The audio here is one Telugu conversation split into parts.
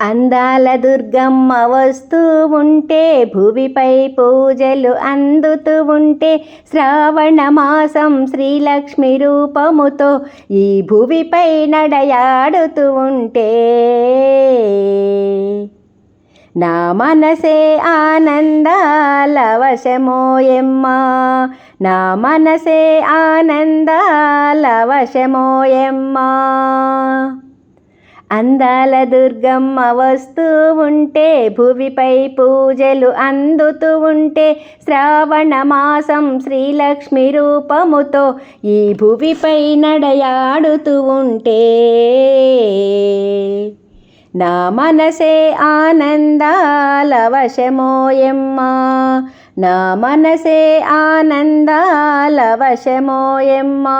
అందాల దుర్గమ్మ వస్తూ ఉంటే భువిపై పూజలు అందుతూ ఉంటే శ్రావణ మాసం శ్రీలక్ష్మి రూపముతో ఈ భువిపై నడయాడుతూ ఉంటే. నా మనసే ఆనందాల వశమోయమ్మా నా మనసే ఆనందాల వశమోయమ్మా అందాల దుర్గమ్మ వస్తూ ఉంటే భువిపై పూజలు అందుతూ ఉంటే శ్రావణ మాసం శ్రీలక్ష్మి రూపముతో ఈ భువిపై నడయాడుతూ ఉంటే. నా మనసే ఆనందాల వశమోయమ్మా నా మనసే ఆనందాల వశమోయమ్మా.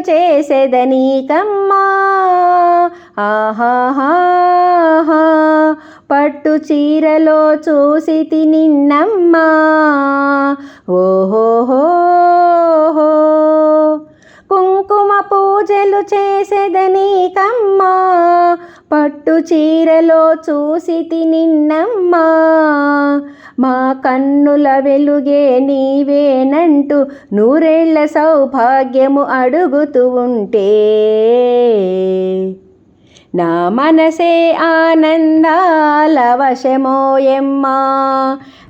చేసేదనీకమ్మా. ఆహాహా పట్టు చీరలో చూసి తినిన్నమ్మా. ఓహోహో కుంకుమ పూజలు చేసేదనీకమ్మా. పట్టు చీరలో చూసి తినిన్నమ్మా. మా కన్నుల వెలుగే నీవేనంటూ నూరేళ్ళ సౌభాగ్యము అడుగుతూ ఉంటే. నా మనసే ఆనందాల వశమోయమ్మా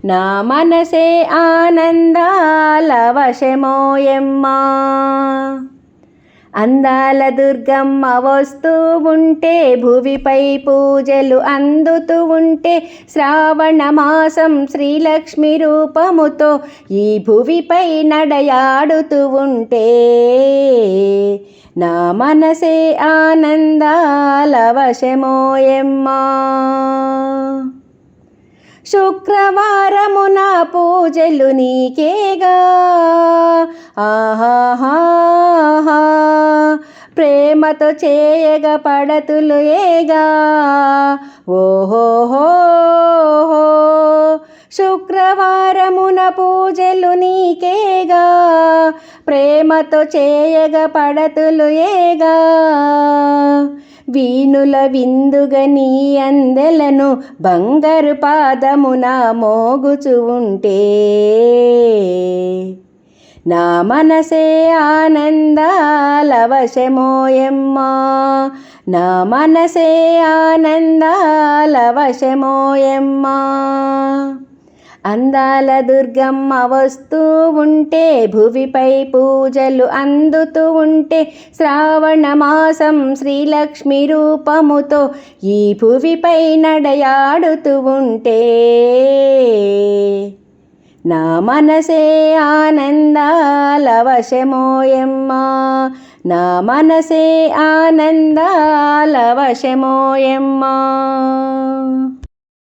నా మనసే ఆనందాల వశమోయమ్మా అందాల దుర్గమ్మ వస్తూ ఉంటే భువిపై పూజలు అందుతూ ఉంటే శ్రావణ మాసం శ్రీలక్ష్మి రూపముతో ఈ భువిపై నడయాడుతూ ఉంటే నా మనసే ఆనందాల వశమోయమ్మా శుక్రవారమున పూజలు నీకేగా. ఆహాహా ప్రేమతో చేయగ పడతులు ఏగా. ఓహోహో శుక్రవారమున పూజలు నీకేగా. ప్రేమతో చేయగ పడతులు ఏగా. వీణుల విందుగా నీ అందెలను బంగారు పాదమున మోగుచు ఉంటే. నా మనసే ఆనందాల వశమోయమ్మా నా మనసే ఆనందాల వశమోయమ్మా అందాల దుర్గమ్మ వస్తూ ఉంటే భువిపై పూజలు అందుతూ ఉంటే శ్రావణ మాసం శ్రీలక్ష్మి రూపముతో ఈ భువిపై నడయాడుతూ ఉంటే. నా మనసే ఆనందాల వశమోయమ్మా నా మనసే ఆనందాల వశమోయమ్మా